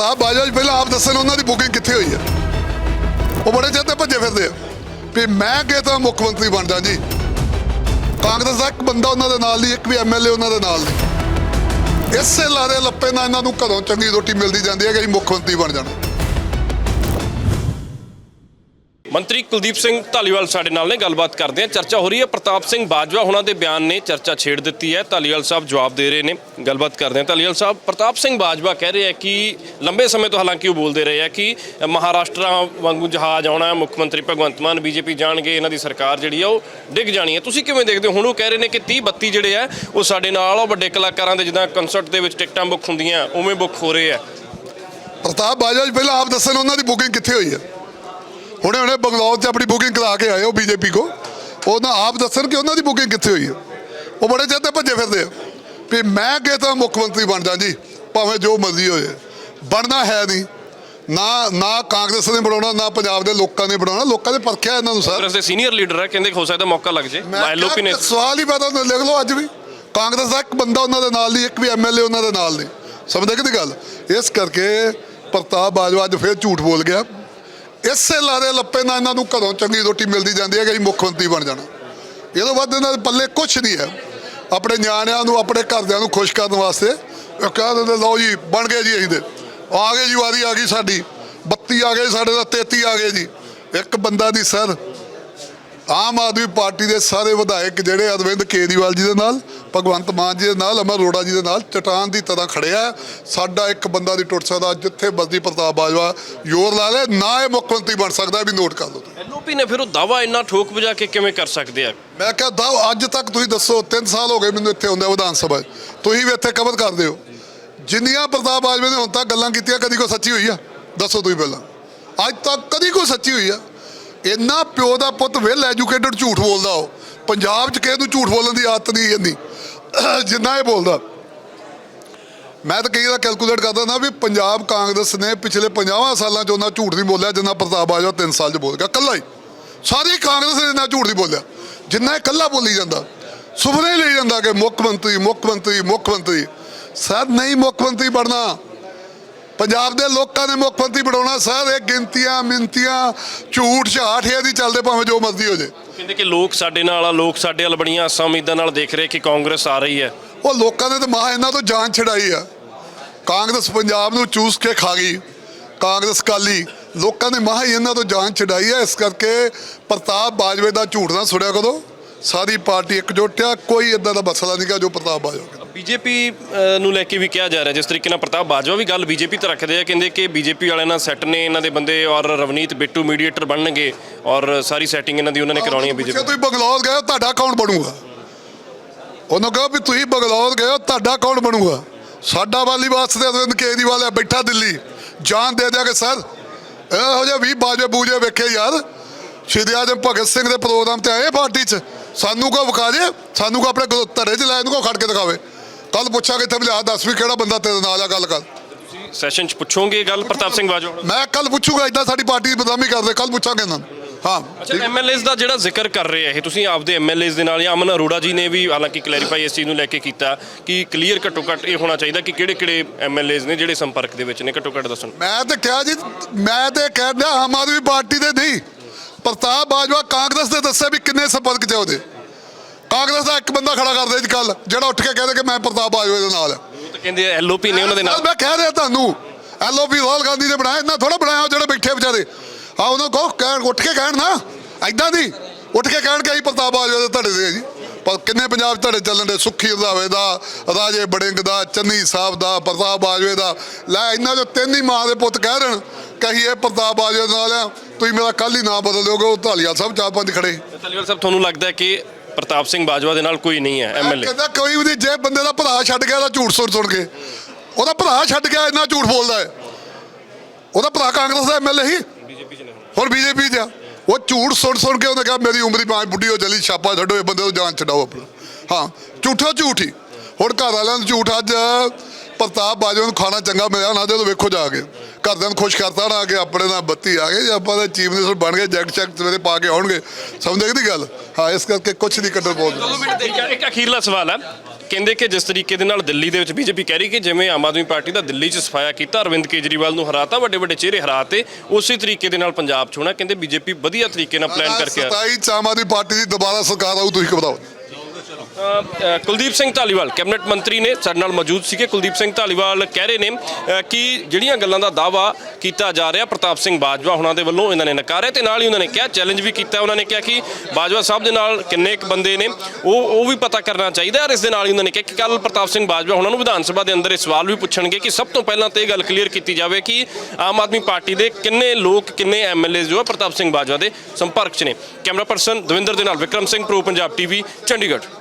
ਪ੍ਰਤਾਪ ਬਾਜਵਾ ਜੀ, ਪਹਿਲਾਂ ਆਪ ਦੱਸਣ ਉਹਨਾਂ ਦੀ ਬੁਕਿੰਗ ਕਿੱਥੇ ਹੋਈ ਹੈ? ਉਹ ਬੜੇ ਚਿਰ ਤੇ ਭੱਜੇ ਫਿਰਦੇ ਆ। ਵੀ ਮੈਂ ਕਿਹਾ ਤਾਂ ਮੁੱਖ ਮੰਤਰੀ ਬਣ ਜਾ ਜੀ। ਕਾਂਗਰਸ ਦਾ ਇੱਕ ਬੰਦਾ ਉਹਨਾਂ ਦੇ ਨਾਲ ਨਹੀਂ, ਇੱਕ ਵੀ ਐਮਐਲਏ ਉਹਨਾਂ ਦੇ ਨਾਲ ਨਹੀਂ। ਇਸੇ ਲਾਰੇ ਲੱਪੇ ਨਾਲ ਇਹਨਾਂ ਨੂੰ ਘਰੋਂ ਚੰਗੀ ਰੋਟੀ ਮਿਲਦੀ ਜਾਂਦੀ ਹੈ ਕਿ ਅਸੀਂ ਮੁੱਖ ਮੰਤਰੀ ਬਣ ਜਾਣਾ। ਮੰਤਰੀ ਕੁਲਦੀਪ ਸਿੰਘ ਧਾਲੀਵਾਲ ਸਾਡੇ ਨਾਲ ਨੇ, ਗੱਲਬਾਤ ਕਰਦੇ ਆ। ਚਰਚਾ ਹੋ ਰਹੀ ਹੈ। ਪ੍ਰਤਾਪ ਸਿੰਘ ਬਾਜਵਾ ਉਹਨਾਂ ਦੇ ਬਿਆਨ ਨੇ ਚਰਚਾ ਛੇੜ ਦਿੱਤੀ ਹੈ। ਧਾਲੀਵਾਲ ਸਾਹਿਬ ਜਵਾਬ ਦੇ ਰਹੇ ਨੇ, ਗੱਲਬਾਤ ਕਰਦੇ ਆ। ਧਾਲੀਵਾਲ ਸਾਹਿਬ, ਪ੍ਰਤਾਪ ਸਿੰਘ ਬਾਜਵਾ ਕਹਿ ਰਹੇ ਆ ਕਿ ਲੰਬੇ ਸਮੇਂ ਤੋਂ ਹਾਲਾਂਕਿ ਉਹ ਬੋਲਦੇ ਰਹੇ ਆ ਕਿ ਮਹਾਰਾਸ਼ਟਰ ਵਾਂਗੂ ਜਹਾਜ਼ ਆਉਣਾ, ਮੁੱਖ ਮੰਤਰੀ ਭਗਵੰਤ ਮਾਨ, ਬੀਜੇਪੀ ਜਾਣਗੇ, ਇਹਨਾਂ ਦੀ ਸਰਕਾਰ ਜਿਹੜੀ ਆ ਉਹ ਡਿੱਗ ਜਾਣੀ ਹੈ। ਤੁਸੀਂ ਕਿਵੇਂ ਦੇਖਦੇ ਹੋ? ਹੁਣ ਉਹ ਕਹਿ ਰਹੇ ਨੇ ਕਿ 30 32 ਜਿਹੜੇ ਆ, ਉਹ ਸਾਡੇ ਨਾਲ ਉਹ ਵੱਡੇ ਕਲਾਕਾਰਾਂ ਦੇ ਜਿੱਦਾਂ ਕਨਸਰਟ ਦੇ ਵਿੱਚ ਟਿਕਟਾਂ ਬੁੱਕ ਹੁੰਦੀਆਂ, ਉਵੇਂ ਬੁੱਕ ਹੋ ਰਹੇ ਆ। ਪ੍ਰਤਾਪ ਬਾਜਵਾ ਜੀ, ਪਹਿਲਾਂ ਆਪ ਦੱਸਣ, ਉਹਨਾਂ ਦੀ ਬੁਕਿੰਗ ਕਿੱਥੇ ਹੋਈ ਹੈ? ਹੁਣੇ ਹੁਣੇ ਬੰਗਲੌਰ 'ਚ ਆਪਣੀ ਬੁਕਿੰਗ ਕਰਾ ਕੇ ਆਏ ਉਹ ਬੀਜੇਪੀ ਕੋ। ਉਹਨਾਂ ਆਪ ਦੱਸਣ ਕਿ ਉਹਨਾਂ ਦੀ ਬੁਕਿੰਗ ਕਿੱਥੇ ਹੋਈ ਹੈ। ਉਹ ਬੜੇ ਚਿਰ ਭੱਜੇ ਫਿਰਦੇ ਆ। ਵੀ ਮੈਂ ਕਿਹਾ ਤਾਂ ਮੁੱਖ ਮੰਤਰੀ ਬਣ ਜਾ ਜੀ ਭਾਵੇਂ ਜੋ ਮਰਜ਼ੀ ਹੋ ਜਾਏ ਬਣਨਾ ਹੈ ਨਹੀਂ। ਨਾ ਨਾ ਕਾਂਗਰਸ ਨੇ ਬਣਾਉਣਾ ਨਾ ਪੰਜਾਬ ਦੇ ਲੋਕਾਂ ਨੇ ਬਣਾਉਣਾ। ਲੋਕਾਂ ਨੇ ਪਰਖਿਆ ਇਹਨਾਂ ਨੂੰ ਸਰ। ਕਾਂਗਰਸ ਦੇ ਸੀਨੀਅਰ ਲੀਡਰ ਹੈ ਕਹਿੰਦੇ ਹੋ ਸਕਦਾ ਮੌਕਾ ਲੱਗ ਜੇ। ਮੈਂ ਐਲਓਪੀ ਨੇ ਸਵਾਲ ਹੀ ਪੈਦਾ ਹੁੰਦਾ ਲਿਖ ਲਓ ਅੱਜ ਵੀ। ਕਾਂਗਰਸ ਦਾ ਇੱਕ ਬੰਦਾ ਉਹਨਾਂ ਦੇ ਨਾਲ ਨਹੀਂ ਇੱਕ ਵੀ ਐਮਐਲਏ ਉਹਨਾਂ ਦੇ ਨਾਲ ਨਹੀਂ। ਸਮਝਦੇ ਕਿ ਗੱਲ? ਇਸ ਕਰਕੇ ਪ੍ਰਤਾਪ ਬਾਜਵਾ ਅੱਜ ਫੇਰ ਝੂਠ ਬੋਲ ਗਿਆ। ਇਸੇ ਲਾਰੇ ਲੱਪੇ ਨਾਲ ਇਹਨਾਂ ਨੂੰ ਘਰੋਂ ਚੰਗੀ ਰੋਟੀ ਮਿਲਦੀ ਜਾਂਦੀ ਹੈ ਕਿ ਅਸੀਂ ਮੁੱਖ ਮੰਤਰੀ ਬਣ ਜਾਣਾ। ਇਹ ਤੋਂ ਵੱਧ ਇਹਨਾਂ ਦੇ ਪੱਲੇ ਕੁਝ ਨਹੀਂ ਹੈ। ਆਪਣੇ ਨਿਆਣਿਆਂ ਨੂੰ, ਆਪਣੇ ਘਰਦਿਆਂ ਨੂੰ ਖੁਸ਼ ਕਰਨ ਵਾਸਤੇ ਉਹ ਕਹਿ ਦਿੰਦੇ, ਲਓ ਜੀ, ਬਣ ਗਏ ਜੀ ਅਸੀਂ ਦੇ ਆ ਗਏ ਜੀ, ਵਾਰੀ ਆ ਗਈ ਸਾਡੀ। 32 ਆ ਗਏ ਸਾਡੇ ਦਾ 33 ਆ ਗਏ ਜੀ। ਇੱਕ ਬੰਦਾ ਦੀ ਸਰ। ਆਮ ਆਦਮੀ ਪਾਰਟੀ ਦੇ ਸਾਰੇ ਵਿਧਾਇਕ ਜਿਹੜੇ ਅਰਵਿੰਦ ਕੇਜਰੀਵਾਲ ਜੀ ਦੇ ਨਾਲ ਭਗਵੰਤ ਮਾਨ ਜੀ ਦੇ ਨਾਲ ਅਮਰ ਅਰੋੜਾ ਜੀ ਦੇ ਨਾਲ ਚਟਾਨ ਦੀ ਤਰ੍ਹਾਂ ਖੜਿਆ। ਸਾਡਾ ਇੱਕ ਬੰਦਾ ਨਹੀਂ ਟੁੱਟ ਸਕਦਾ ਜਿੱਥੇ ਬਲਦੀ ਪ੍ਰਤਾਪ ਬਾਜਵਾ ਜ਼ੋਰ ਲਾ ਲੈ ਨਾ ਇਹ ਮੁੱਖ ਮੰਤਰੀ ਬਣ ਸਕਦਾ ਵੀ ਨੋਟ ਕਰ ਲਓ ਐਲਓਪੀ ਨੇ ਫਿਰ ਉਹ ਦਾਵਾ ਇੰਨਾ ਠੋਕ ਵਜਾ ਕੇ ਕਿਵੇਂ ਕਰ ਸਕਦੇ ਆ? ਮੈਂ ਕਿਹਾ ਦਾ ਅੱਜ ਤੱਕ ਤੁਸੀਂ ਦੱਸੋ 3 ਸਾਲ ਹੋ ਗਏ ਮੈਨੂੰ ਇੱਥੇ ਹੁੰਦੇ ਵਿਧਾਨ ਸਭਾ। ਤੁਸੀਂ ਵੀ ਇੱਥੇ ਕਵਰ ਕਰਦੇ ਹੋ। ਜਿੰਨੀਆਂ ਪ੍ਰਤਾਪ ਬਾਜਵਾ ਨੇ ਹੁਣ ਤੱਕ ਗੱਲਾਂ ਕੀਤੀਆਂ ਕਦੀ ਕੋਈ ਸੱਚੀ ਹੋਈ ਆ? ਦੱਸੋ ਤੁਸੀਂ ਪਹਿਲਾਂ। ਅੱਜ ਤੱਕ ਕਦੀ ਕੋਈ ਸੱਚੀ ਹੋਈ ਆ? ਇੰਨਾ ਪਿਓ ਦਾ ਪੁੱਤ ਵੈਲ ਐਜੂਕੇਟਡ ਝੂਠ ਬੋਲਦਾ ਉਹ। ਪੰਜਾਬ 'ਚ ਕਿਸੇ ਨੂੰ ਝੂਠ ਬੋਲਣ ਦੀ ਆਦਤ ਨਹੀਂ ਇੰਨੀ। ਜਿੰਨਾ ਇਹ ਬੋਲਦਾ। ਮੈਂ ਤਾਂ ਕਈ ਵਾਰ ਕੈਲਕੂਲੇਟ ਕਰਦਾ ਨਾ ਵੀ ਪੰਜਾਬ ਕਾਂਗਰਸ ਨੇ ਪਿਛਲੇ 50 ਸਾਲਾਂ 'ਚ ਉਹਨਾਂ ਝੂਠ ਨਹੀਂ ਬੋਲਿਆ, ਜਿੰਨਾ ਪ੍ਰਤਾਪ ਬਾਜਵਾ 3 ਸਾਲ 'ਚ ਬੋਲ ਗਿਆ। ਕੱਲਾ ਹੀ। ਸਾਰੀ ਕਾਂਗਰਸ ਨੇ ਜਿੰਨਾ ਝੂਠ ਨਹੀਂ ਬੋਲਿਆ। ਜਿੰਨਾ ਇਹ ਕੱਲਾ ਬੋਲੀ ਜਾਂਦਾ। ਸੁਪਨੇ ਲਈ ਜਾਂਦਾ ਕਿ ਮੁੱਖ ਮੰਤਰੀ ਮੁੱਖ ਮੰਤਰੀ ਮੁੱਖ ਮੰਤਰੀ। ਸਰ ਨਹੀਂ ਮੁੱਖ ਮੰਤਰੀ ਬਣਨਾ। ਪੰਜਾਬ ਦੇ ਲੋਕਾਂ ਨੇ ਮੁੱਖ ਮੰਤਰੀ ਬਣਾਉਣਾ ਸਰ ਇਹ ਗਿਣਤੀਆਂ ਮਿੰਤੀਆਂ ਝੂਠ ਝਾਠ ਇਹ ਦੀ ਚੱਲਦੇ ਭਾਵੇਂ ਜੋ ਮਰਜ਼ੀ ਹੋ ਜੇ। ਕਹਿੰਦੇ ਕਿ ਲੋਕ ਸਾਡੇ ਨਾਲ ਆ ਲੋਕ ਸਾਡੇ ਵੱਲ ਬੜੀਆਂ ਆਸਾਂ ਉਮੀਦਾਂ ਨਾਲ ਦੇਖ ਰਹੇ ਕਿ ਕਾਂਗਰਸ ਆ ਰਹੀ ਹੈ। ਉਹ ਲੋਕਾਂ ਨੇ ਤਾਂ ਮਹਾ ਇਹਨਾਂ ਤੋਂ ਜਾਨ ਛਡਾਈ ਆ। ਕਾਂਗਰਸ ਪੰਜਾਬ ਨੂੰ ਚੂਸ ਕੇ ਖਾ ਗਈ ਕਾਂਗਰਸ ਕਾਲੀ। ਲੋਕਾਂ ਨੇ ਮਹਾ ਹੀ ਇਹਨਾਂ ਤੋਂ ਜਾਨ ਛਡਾਈ ਆ। ਇਸ ਕਰਕੇ ਪ੍ਰਤਾਪ ਬਾਜਵੇ ਦਾ ਝੂਠ ਨਾ ਸੁਣਿਆ ਕਰੋ। ਸਾਰੀ ਪਾਰਟੀ ਇਕਜੁੱਟ ਆ ਕੋਈ ਇਦਾਂ ਦਾ ਮਸਲਾ ਨਹੀਂਗਾ ਜੋ ਪ੍ਰਤਾਪ ਬਾਜਵਾ। ਬੀਜੇਪੀ ਨੂੰ ਲੈ ਕੇ ਵੀ ਕਿਹਾ ਜਾ ਰਿਹਾ ਜਿਸ ਤਰੀਕੇ ਨਾਲ ਪ੍ਰਤਾਪ ਬਾਜਵਾ ਵੀ ਗੱਲ ਬੀਜੇਪੀ ਤੇ ਰੱਖਦੇ ਆ ਕਹਿੰਦੇ ਕਿ ਬੀਜੇਪੀ ਵਾਲਿਆਂ ਨਾਲ ਸੈੱਟ ਨੇ ਇਹਨਾਂ ਦੇ ਬੰਦੇ ਔਰ ਰਵਨੀਤ ਬਿੱਟੂ ਮੀਡੀਏਟਰ ਬਣਨਗੇ ਔਰ ਸਾਰੀ ਸੈਟਿੰਗ ਇਹਨਾਂ ਦੀ ਉਹਨਾਂ ਨੇ ਕਰਾਉਣੀ ਹੈ ਬੀਜੇਪੀ ਤੁਸੀਂ ਬੰਗਲੌਰ ਗਏ ਤੁਹਾਡਾ ਕੌਣ ਬਣੂਗਾ। ਉਹਨੂੰ ਕਹੋ ਵੀ ਤੁਸੀਂ ਬੰਗਲੌਰ ਗਏ ਤੁਹਾਡਾ ਕੌਣ ਬਣੂਗਾ। ਸਾਡਾ ਵਾਲੀ ਵਾਸਤੇ ਅਰਵਿੰਦ ਕੇਜਰੀਵਾਲ ਹੈ ਬੈਠਾ ਦਿੱਲੀ। ਜਾਨ ਦੇ ਦਿਆ ਕਿ ਸਰ। ਇਹੋ ਜਿਹੇ ਵੀ ਬਾਜੇ ਬੂਜੇ ਵੇਖੇ ਯਾਰ। ਸ਼ਹੀਦ ਆਜਮ ਭਗਤ ਸਿੰਘ ਦੇ ਪ੍ਰੋਗਰਾਮ ਤੇ ਆਏ ਪਾਰਟੀ 'ਚ। ਸਾਨੂੰ ਕੋ ਵਿਖਾ ਜੇ ਸਾਨੂੰ ਕੋ ਆਪਣੇ ਧੜੇ 'ਚ ਲੈ ਇਹਨੂੰ ਕੋ ਖੜ ਕੇ ਦਿਖਾਵੇ। ਕੱਲ ਪੁੱਛਾਂਗੇ ਇੱਥੇ ਲਿਆ ਦੱਸ ਵੀ ਕਿਹੜਾ ਬੰਦਾ ਤੇਰੇ ਨਾਲ ਆ ਗੱਲ ਕਰ। ਸੈਸ਼ਨ 'ਚ ਪੁੱਛੋਗੇ ਗੱਲ? ਪ੍ਰਤਾਪ ਸਿੰਘ ਬਾਜਵਾ? ਮੈਂ ਕੱਲ ਪੁੱਛੂਗਾ ਇਦਾਂ ਸਾਡੀ ਪਾਰਟੀ ਦੀ ਬਦਨਾਮੀ ਕਰਦੇ ਕੱਲ ਪੁੱਛਾਂਗੇ ਇਹਨਾਂ ਨੂੰ। ਹਾਂ ਅੱਛਾ ਐਮਐਲਏਸ ਦਾ ਜਿਹੜਾ ਜ਼ਿਕਰ ਕਰ ਰਹੇ ਆ ਇਹ ਤੁਸੀਂ ਆਪਦੇ ਐਮਐਲਏਸ ਦੇ ਨਾਲ ਜਾਂ ਅਮਨ ਅਰੋੜਾ ਜੀ ਨੇ ਵੀ ਹਾਲਾਂਕਿ ਕਲੈਰੀਫਾਈ ਇਸ ਚੀਜ਼ ਨੂੰ ਲੈ ਕੇ ਕੀਤਾ ਕਿ ਕਲੀਅਰ ਘੱਟੋ ਘੱਟ ਇਹ ਹੋਣਾ ਚਾਹੀਦਾ ਕਿ ਕਿਹੜੇ ਕਿਹੜੇ ਐਮਐਲਏਸ ਨੇ ਜਿਹੜੇ ਸੰਪਰਕ ਦੇ ਵਿੱਚ ਨੇ ਘੱਟੋ ਘੱਟ ਦੱਸਣ ਮੈਂ ਤੇ ਕਿਹਾ ਜੀ ਮੈਂ ਤੇ ਕਹਿੰਦਾ ਆਮ ਆਦਮੀ ਪਾਰਟੀ ਦੇ ਨਹੀਂ। ਪ੍ਰਤਾਪ ਬਾਜਵਾ ਕਾਂਗਰਸ ਦੇ ਦੱਸੇ ਵੀ ਕਿੰਨੇ ਸੰਪਰਕ ਚ ਉਹਦੇ। ਕਾਂਗਰਸ ਦਾ ਇੱਕ ਬੰਦਾ ਖੜਾ ਕਰਦੇ ਅੱਜ ਕੱਲ ਜਿਹੜਾ ਉੱਠ ਕੇ ਕਹਿੰਦੇ ਕਿ ਮੈਂ ਪ੍ਰਤਾਪ ਬਾਜਵਾ ਦੇ ਨਾਲ। ਆ ਉਹ ਤਾਂ ਕਹਿੰਦੇ ਐਲਓਪੀ ਨੇ ਉਹਨਾਂ ਦੇ ਨਾਲ। ਮੈਂ ਕਹਿ ਰਿਹਾ ਤੁਹਾਨੂੰ ਐਲਓਪੀ ਰਾਹੁਲ ਗਾਂਧੀ ਨੇ ਬਣਾਇਆ ਇਹਨਾਂ ਥੋੜਾ ਬਣਾਇਆ ਜਿਹੜੇ ਬੈਠੇ ਵਿਚਾਰੇ। ਆ ਉਹਨਾਂ ਕੋ ਕਹਿਣ ਉੱਠ ਕੇ ਕਹਿਣ ਨਾ ਐਦਾਂ ਦੀ ਉੱਠ ਕੇ ਕਹਿਣ ਕਿ ਅਸੀਂ ਪ੍ਰਤਾਪ ਬਾਜਵਾ ਦੇ ਧੜੇ ਦੇ ਜੀ। ਪਰ ਕਿੰਨੇ ਪੰਜਾਬ ਧੜੇ ਚੱਲਣ ਦੇ ਸੁੱਖੀ ਰੰਧਾਵੇ ਦਾ ਰਾਜੇ ਬੜਿੰਗ ਦਾ ਚੰਨੀ ਸਾਹਿਬ ਦਾ ਪ੍ਰਤਾਪ ਬਾਜਵੇ ਦਾ। ਲੈ ਇਹਨਾਂ ਜੋ ਤਿੰਨ ਹੀ ਮਾਂ ਦੇ ਪੁੱਤ ਕਹਿ ਰਹਿਣ ਇਹ ਪ੍ਰਤਾਪ ਬਾਜਵੇ ਨਾਲ ਆ ਤੁਸੀਂ ਮੇਰਾ ਕੱਲ ਹੀ ਨਾਂ ਬਦਲ ਦਿਓਗੇ ਉਹ ਢਾਲੀਵਾਲ ਸਾਹਿਬ ਚਾਰ ਪੰਜ ਖੜੇ। ਧਾਲੀਵਾਲ ਸਾਹਿਬ ਤੁਹਾਨੂੰ ਲੱਗਦਾ ਕਿ ਪ੍ਰਤਾਪ ਸਿੰਘ ਬਾਜਵਾ ਦੇ ਨਾਲ ਕੋਈ ਨਹੀਂ ਹੈ ਐਮਐਲਏ ਕਹਿੰਦਾ ਕੋਈ ਵੀ ਨਹੀਂ ਜੇ ਬੰਦੇ ਦਾ ਭਰਾ ਛੱਡ ਗਿਆ ਤਾਂ ਝੂਠ ਸੁਣ ਸੁਣ ਕੇ। ਉਹਦਾ ਭਰਾ ਛੱਡ ਗਿਆ ਇੰਨਾ ਝੂਠ ਬੋਲਦਾ ਹੈ। ਉਹਦਾ ਭਰਾ ਕਾਂਗਰਸ ਦਾ ਐਮਐਲਏ ਨੇ ਹੁਣ। ਬੀਜੇਪੀ ਚ ਆ। ਉਹ ਝੂਠ ਸੁਣ ਸੁਣ ਕੇ ਉਹਨੇ ਕਿਹਾ ਮੇਰੀ ਉਮਰ ਹੀ ਪੰਜ ਬੁੱਢੀ ਹੋ ਚਲੀ ਛਾਪਾ ਛੱਡੋ ਇਹ ਬੰਦੇ ਤੋਂ ਜਾਨ ਛਡਾਓ ਆਪਣਾ। ਹਾਂ ਝੂਠਾ ਝੂਠ ਹੀ। ਹੁਣ ਘਰ ਵਾਲਿਆਂ ਨੂੰ ਝੂਠ ਅੱਜ ਪ੍ਰਤਾਪ ਬਾਜਵਾ ਨੂੰ ਖਾਣਾ ਚੰਗਾ ਮਿਲਿਆ ਨਾ ਜਦੋਂ ਵੇਖੋ ਜਾ ਕੇ। ਘਰਦਿਆਂ ਨੂੰ ਖੁਸ਼ ਕਰਤਾ ਨਾ ਕਿ ਆਪਣੇ ਨਾਲ ਬੱਤੀ ਆ ਗਏ ਜੇ ਆਪਾਂ ਦੇ ਚੀਫ ਮਿਨਿਸਟਰ ਬਣ ਗਏ ਜੈਕਟ ਚੈਕ ਸਵੇਰੇ ਪਾ ਕੇ ਆਉਣਗੇ। ਸਮਝਦੇ ਨਹੀਂ ਗੱਲ? ਹਾਂ ਇਸ ਕਰਕੇ ਕੁਛ ਨਹੀਂ ਕੱਢਣ ਬੋਲਦੇ ਇੱਕ ਅਖੀਰਲਾ ਸਵਾਲ ਹੈ। ਕਹਿੰਦੇ ਕਿ ਜਿਸ ਤਰੀਕੇ ਦੇ ਨਾਲ ਦਿੱਲੀ ਦੇ ਵਿੱਚ ਬੀਜੇਪੀ ਕਹਿ ਰਹੀ ਕਿ ਜਿਵੇਂ ਆਮ ਆਦਮੀ ਪਾਰਟੀ ਦਾ ਦਿੱਲੀ 'ਚ ਸਫਾਇਆ ਕੀਤਾ ਅਰਵਿੰਦ ਕੇਜਰੀਵਾਲ ਨੂੰ ਹਰਾਤਾ ਵੱਡੇ ਵੱਡੇ ਚਿਹਰੇ ਹਰਾਤੇ ਉਸੇ ਤਰੀਕੇ ਦੇ ਨਾਲ ਪੰਜਾਬ 'ਚ ਹੋਣਾ। ਕਹਿੰਦੇ ਬੀਜੇਪੀ ਵਧੀਆ ਤਰੀਕੇ ਨਾਲ ਪਲਾਨ ਕਰਕੇ ਆ 27 ਚ ਆਮ ਆਦਮੀ ਪਾਰਟੀ ਦੀ ਦੁਬਾਰਾ ਸਰਕਾਰ ਆਊ ਤੁਸੀਂ ਘਬਰਾਓ ਕੁਲਦੀਪ ਸਿੰਘ ਧਾਲੀਵਾਲ ਕੈਬਨਿਟ ਮੰਤਰੀ ਨੇ ਸਾਡੇ ਨਾਲ ਮੌਜੂਦ ਸੀਗੇ। ਕੁਲਦੀਪ ਸਿੰਘ ਧਾਲੀਵਾਲ ਕਹਿ ਰਹੇ ਨੇ ਕਿ ਜਿਹੜੀਆਂ ਗੱਲਾਂ ਦਾ ਦਾਵਾ ਕੀਤਾ ਜਾ ਰਿਹਾ, ਪ੍ਰਤਾਪ ਸਿੰਘ ਬਾਜਵਾ ਹੁਣਾਂ ਦੇ ਵੱਲੋਂ ਇਹਨਾਂ ਨੇ ਨਕਾਰਿਆ ਤੇ ਨਾਲ ਹੀ ਉਹਨਾਂ ਨੇ ਕਿਹਾ ਚੈਲੰਜ ਵੀ ਕੀਤਾ। ਉਹਨਾਂ ਨੇ ਕਿਹਾ ਕਿ ਬਾਜਵਾ ਸਾਹਿਬ ਦੇ ਨਾਲ ਕਿੰਨੇ ਕੁ ਬੰਦੇ ਨੇ, ਉਹ ਉਹ ਵੀ ਪਤਾ ਕਰਨਾ ਚਾਹੀਦਾ ਔਰ ਇਸ ਦੇ ਨਾਲ ਹੀ ਉਹਨਾਂ ਨੇ ਕਿਹਾ ਕਿ ਕੱਲ ਪ੍ਰਤਾਪ ਸਿੰਘ ਬਾਜਵਾ ਹੁਣਾਂ ਨੂੰ ਵਿਧਾਨ ਸਭਾ ਦੇ ਅੰਦਰ ਇਹ ਸਵਾਲ ਵੀ ਪੁੱਛਣਗੇ ਕਿ ਸਭ ਤੋਂ ਪਹਿਲਾਂ ਤੇ ਇਹ ਗੱਲ ਕਲੀਅਰ ਕੀਤੀ ਜਾਵੇ ਕਿ ਆਮ ਆਦਮੀ ਪਾਰਟੀ ਦੇ ਕਿੰਨੇ ਲੋਕ, ਕਿੰਨੇ ਐਮਐਲਏ ਜੋ ਆ ਪ੍ਰਤਾਪ ਸਿੰਘ ਬਾਜਵਾ ਦੇ ਸੰਪਰਕ 'ਚ ਨੇ। ਕੈਮਰਾ ਪਰਸਨ ਦਵਿੰਦਰ ਦੇ ਨਾਲ ਵਿਕਰਮ ਸਿੰਘ, ਪ੍ਰੋ ਪੰਜਾਬ ਟੀਵੀ, ਚੰਡੀਗੜ੍ਹ।